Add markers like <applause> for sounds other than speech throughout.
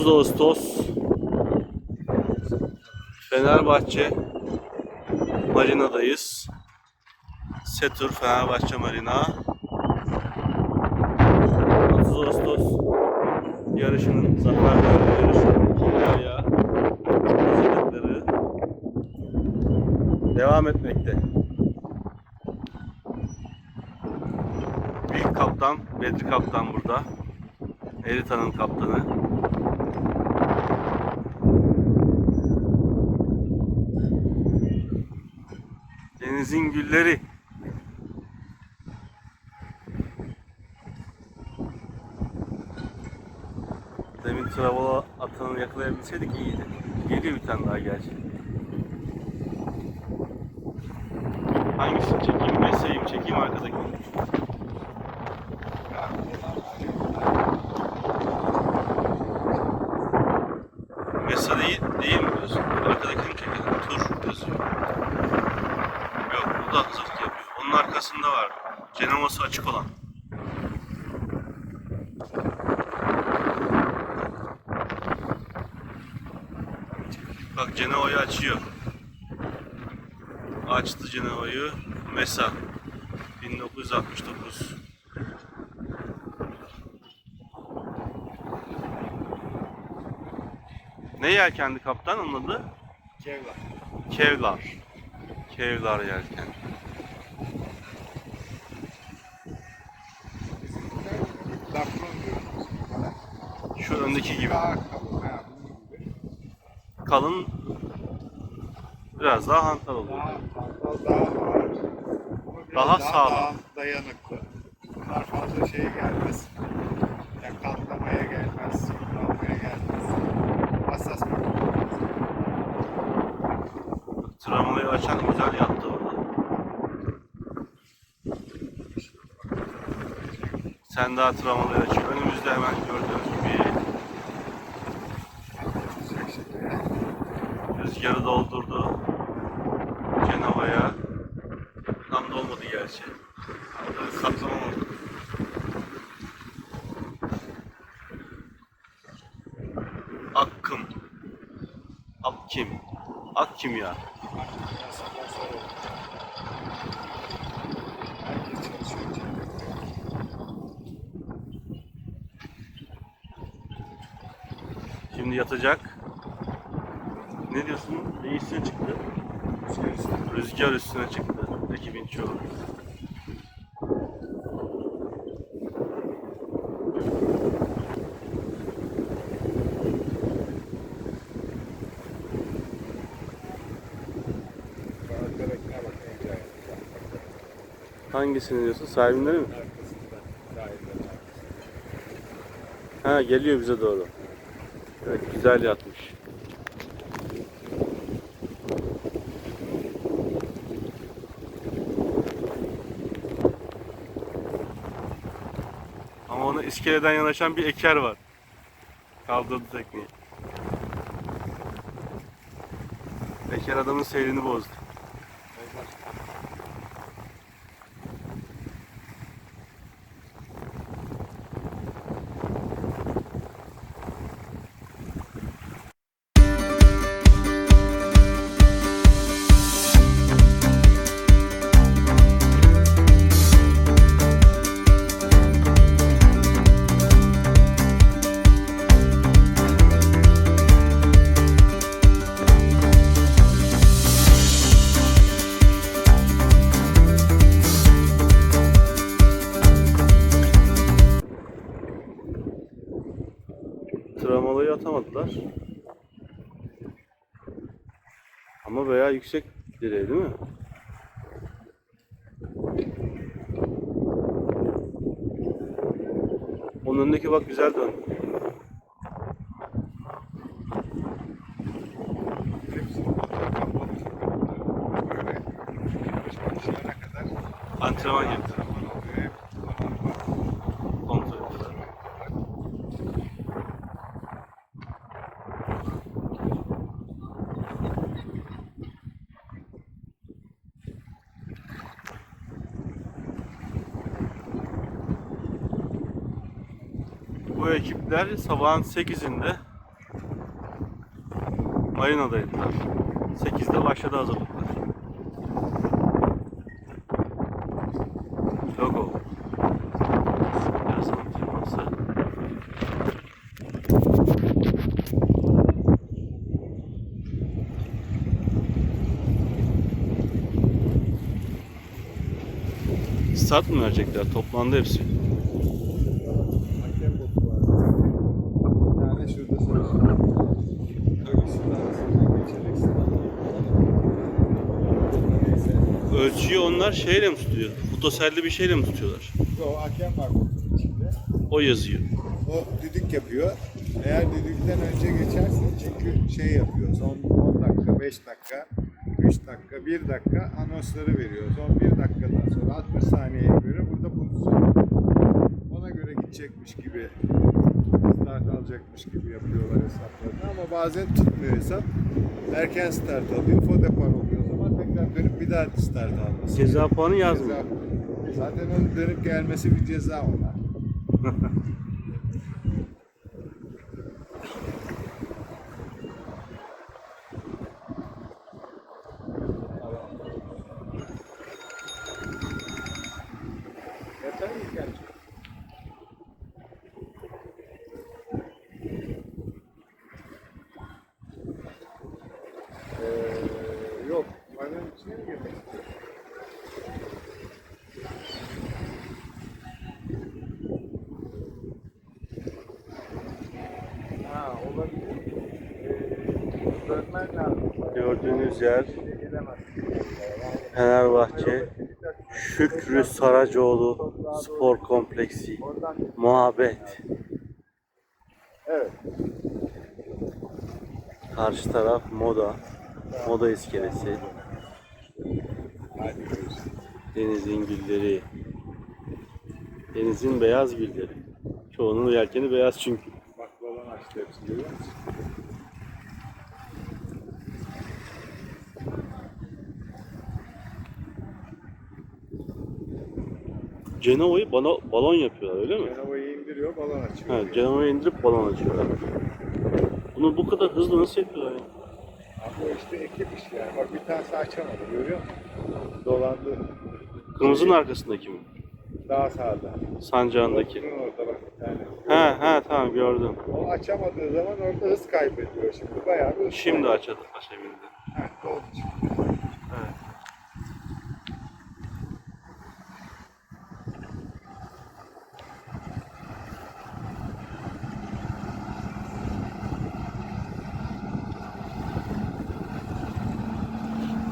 30 Ağustos Fenerbahçe Marina'dayız. Setur Fenerbahçe Marina. 30 Ağustos yarışının Zafer yarışının ayağı hazırlıkları devam etmekte. Büyük kaptan Bedri Kaptan burada. Erita'nın kaptanı. Denizin gülleri. Demin travola atanı yakalayabilseydik iyiydi. Geliyor bir tane daha gerçi. Hangisini çekeyim? Mesleğim çekeyim arkadaki. Mesa değil, değil mi diyorsun? Arkadakini çekelim. Tur yazıyor. Yok bu da hazırlık yapıyor. Onun arkasında var. Cenovası açık olan. Bak Cenova'yı açıyor. Açtı Cenova'yı. Mesa. 1969. Ne yelkendi kaptan onun adı? Kevlar. Kevlar. Kevlar yelken. Şu öndeki gibi. Daha kalın. Ha, bunun gibi. Kalın biraz daha hantal oluyor. Daha daha ağır. Biraz Daha sağlam. Daha dayanıklı. Bunlar fazla şeye gelmez. Yani katlamaya gelmez. Yıpranmaya gelmez. Hassas bir Travmayı açan güzel yattı orada. Sen daha travmayı aç. Önümüzde hemen gördüğünüz rüzgarı doldurdu. Cenova'ya. Tam da olmadı gerçi. Orada katlama oldu. Akkım. Akkim. Akkim ya. Şimdi yatacak. Ne diyorsun? Ne üstüne çıktı? Rüzgar üstüne çıktı. En cahil. Hangisini diyorsun? Sahibinleri mi? Ha geliyor bize doğru. Evet güzel yatmış. Ama ona iskeleden yanaşan bir eker var. Kaldırdı tekneyi. Eker adamın seyrini bozdu. Travmalayı atamadılar. Ama veya yüksek direği değil mi? Onun önündeki bak güzel döndü. Bu ekipler sabahın 8'inde Marina'daydılar. 8'de başladı hazırlıklar. Logo. Start mı verecekler? Toplandı hepsi. Ölçüyü onlar şeyle mi tutuyor? Fotoselli bir şeyle mi tutuyorlar? O hakem var botun içinde. O yazıyor. O düdük yapıyor. Eğer düdükten önce geçersin çünkü şey yapıyor. Son 10 dakika, 5 dakika, 3 dakika, 1 dakika anonsları veriyor. Son 1 dakikadan sonra 60 saniyeye göre burada pozisyon. Ona göre gidecekmiş gibi start alacakmış gibi yapıyorlar hesaplarını ama bazen tutmuyor hesap. Erken start alıyor, fodepar oluyor. Tekrar dönüp bir daha start alması. Ceza puanı yazmıyor. Ceza- Zaten onun dönüp gelmesi bir ceza ona. <laughs> Yeter mi gerçi? Ee, yok. Vanın içine mi girmek istiyorsun? Ha olabilir. Ee, dönmen lazım. Gördüğünüz yer Fenerbahçe Şükrü Saracoğlu Spor Kompleksi Muhabbet. evet. Karşı taraf Moda. Moda iskelesi. Denizin gülleri. Denizin beyaz gülleri. Çoğunun yelkeni beyaz çünkü. Bak balon açtı hepsi görüyor musun? Cenova'yı bana balon yapıyorlar öyle mi? Cenova'yı indiriyor balon açıyor. Ha, Cenova'yı indirip balon açıyorlar. Bunu bu kadar hızlı nasıl yapıyorlar ya? O işte ekip iş yani. Bak bir tanesi açamadı görüyor musun? Dolandı. Kırmızının arkasındaki mi? Daha sağda. Sancağındaki. Bunun orada bak bir tane. Ha ha tamam gördüm. O açamadığı zaman orada hız kaybediyor şimdi. Bayağı bir hız Şimdi kaybediyor. açıldı paşa bindi. Heh, oldu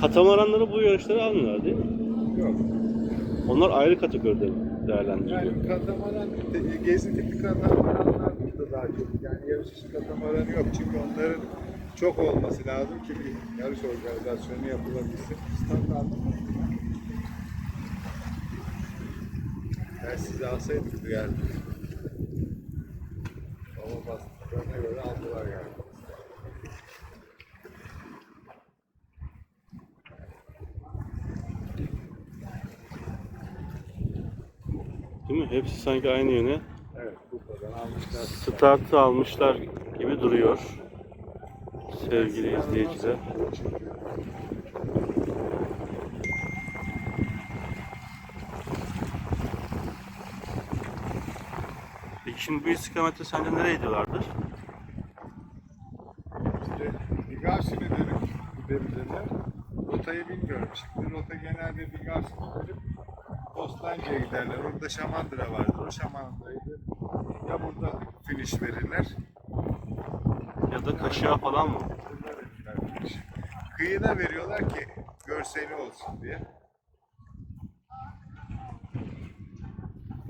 Katamaranları bu yarışlara almıyorlar değil mi? Yok. Onlar ayrı kategoride değerlendiriliyor. Yani katamaran, te- gezi tipi katamaranlar burada daha çok. Yani yarış içi katamaranı yok. Çünkü onların çok olması lazım ki bir yarış organizasyonu yapılabilsin. Stand aldım. Ben sizi alsaydım duyardım. Baba bastıklarına göre aldılar galiba. Değil mi? Hepsi sanki aynı yöne Evet, almışlar. startı almışlar gibi duruyor. Sevgili izleyiciler. Peki şimdi bu istikamette sence nereye gidiyorlardır? İşte Bigarsine dönüp gidebilirler. Rotayı bilmiyorum. Şimdi rota genelde Bigarsine dönüp Bostancı'ya giderler. Orada Şamandıra vardır. O Şamandıra'yı ya burada finish verirler. Ya da Kaşığa falan mı? Kıyıda veriyorlar ki görseli olsun diye.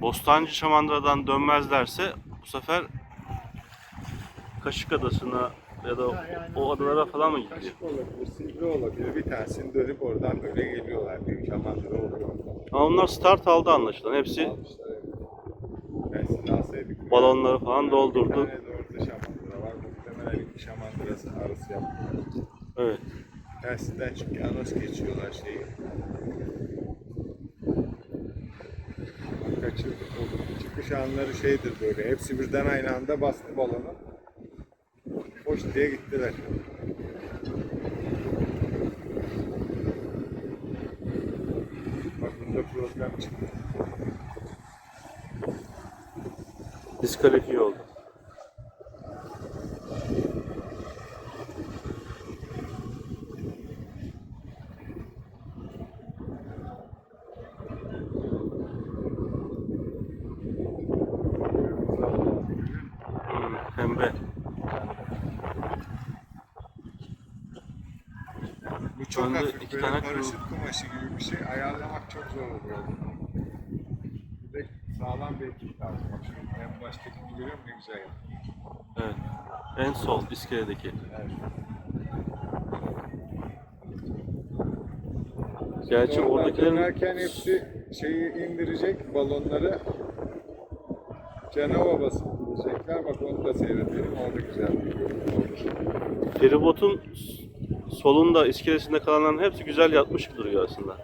Bostancı Şamandıra'dan dönmezlerse bu sefer Kaşık Adası'na ya da o, o adalara falan mı gidiyor? Kaşık olabilir, Silivri olabilir. Bir tanesini dönüp oradan böyle geliyorlar. Büyük Şamandıra oluyor. Ama onlar start aldı anlaşılan. Hepsi Almışlar evet. Ben sizi alsaydık. balonları falan doldurdu. Bir tane de orada Şamandıra var. Muhtemelen iki Şamandırası arası yaptılar. Evet. Tersinden çünkü anos geçiyorlar şeyi. Kaçırdık oğlum. Çıkış anları şeydir böyle. Hepsi birden aynı anda bastı balonu boş diye gittiler. Bak bunda problem çıktı. Diskalifiye oldu. Paraşüt kumaşı gibi bir şey. Ayarlamak çok zor oluyor. Bir de sağlam bir ekip lazım. Bak şu en baştakini görüyor musun? Ne güzel yapıyor. Evet. En sol iskeledeki. Evet. Gerçi Oradan oradakilerin dönerken hepsi şeyi indirecek balonları Cenova basıp gidecekler. Bak onu da seyredelim. Orada güzel bir görüntü olur. feribotun solunda iskelesinde kalanların hepsi güzel yatmış duruyor aslında.